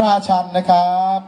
ราชันนะครับ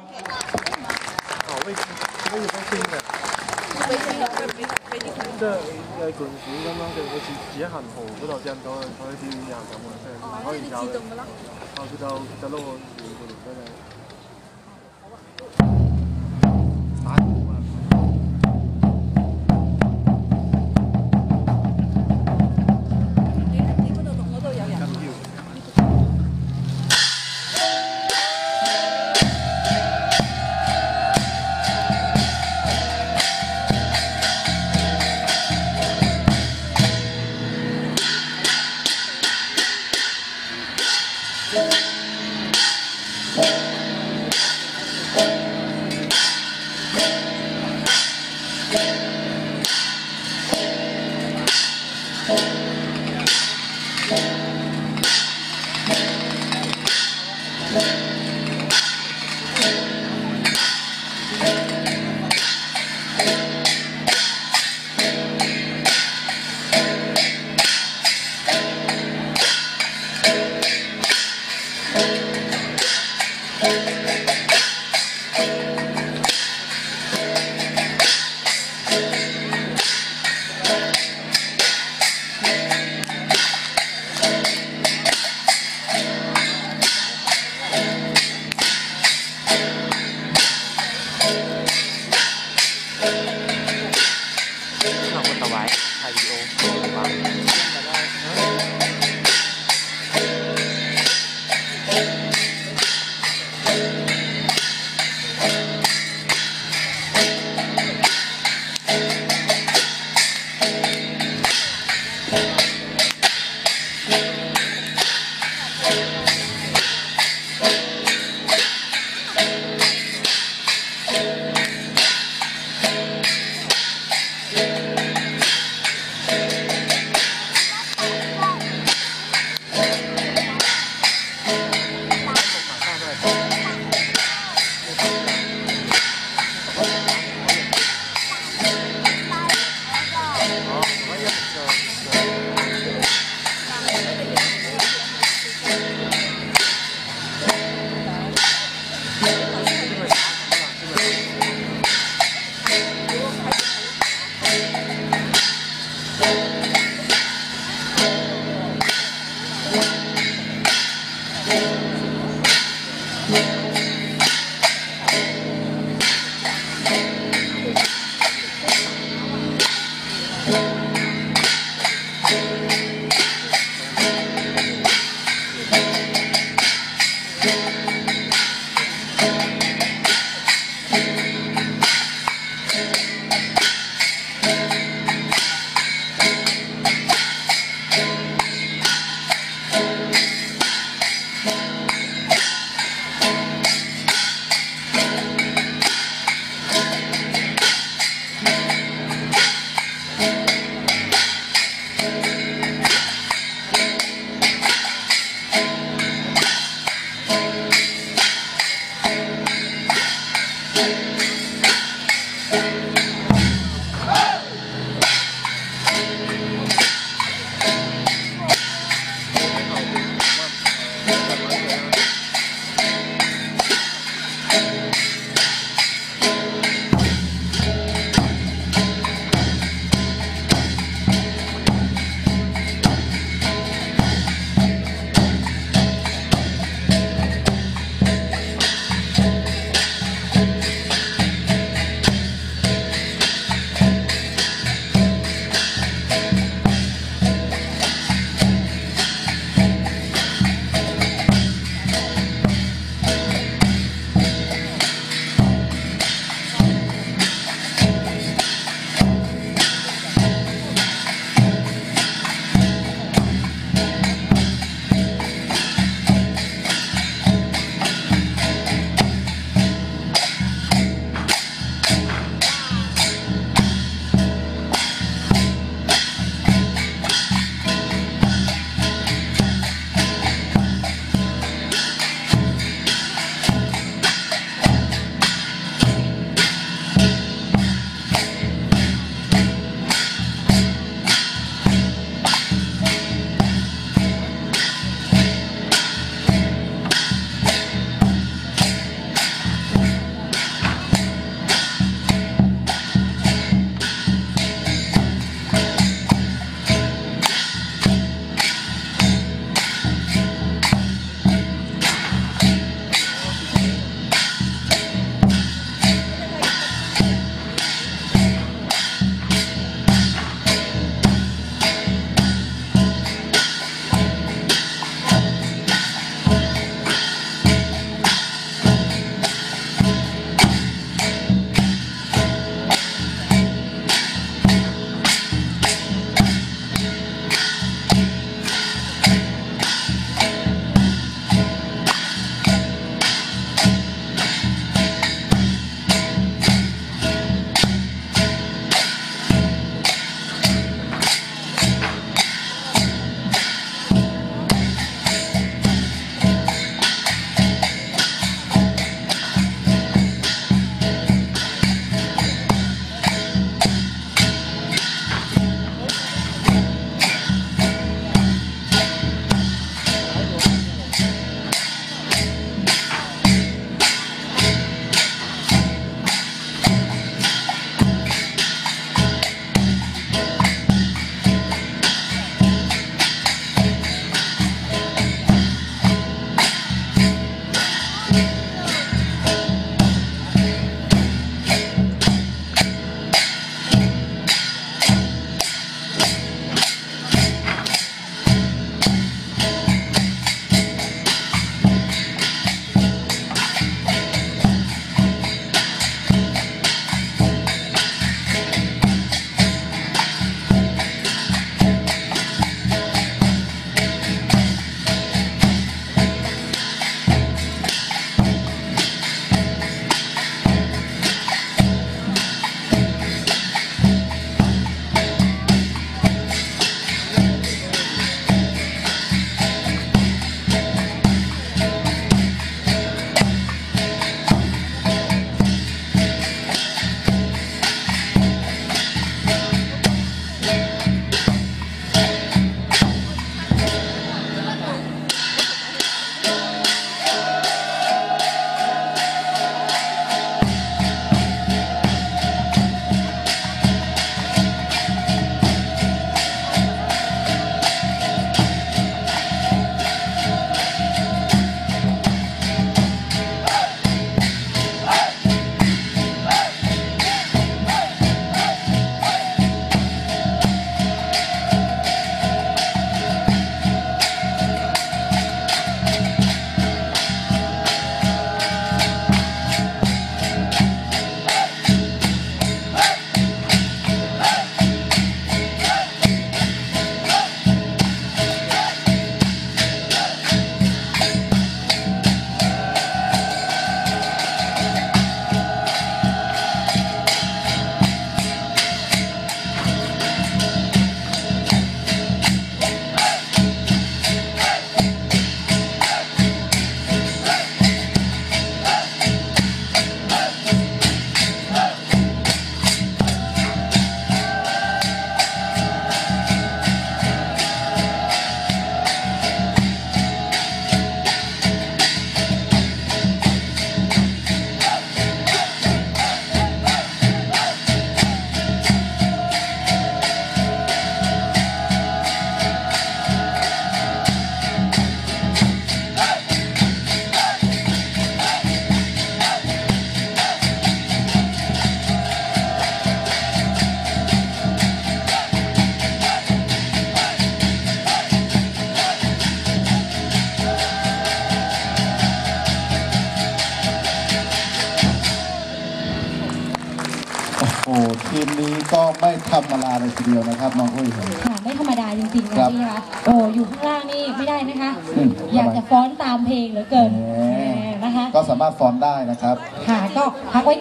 โอ้ทีมนี้ก็ไม่ธรรมดาเลยทีเดียวนะครับน้องอุ้ยครับ ค่ะไม่ธรรมดาจริงๆครันะบพี่คะโอ้อยู่ข้างล่างนี่ไม่ได้นะคะ อืมอยากจะฟ้อนตามเพลงเหลือเกินแหม แหมนะคะ ก็สามารถฟ้อนได้นะครับ ค่ะก็พักไว้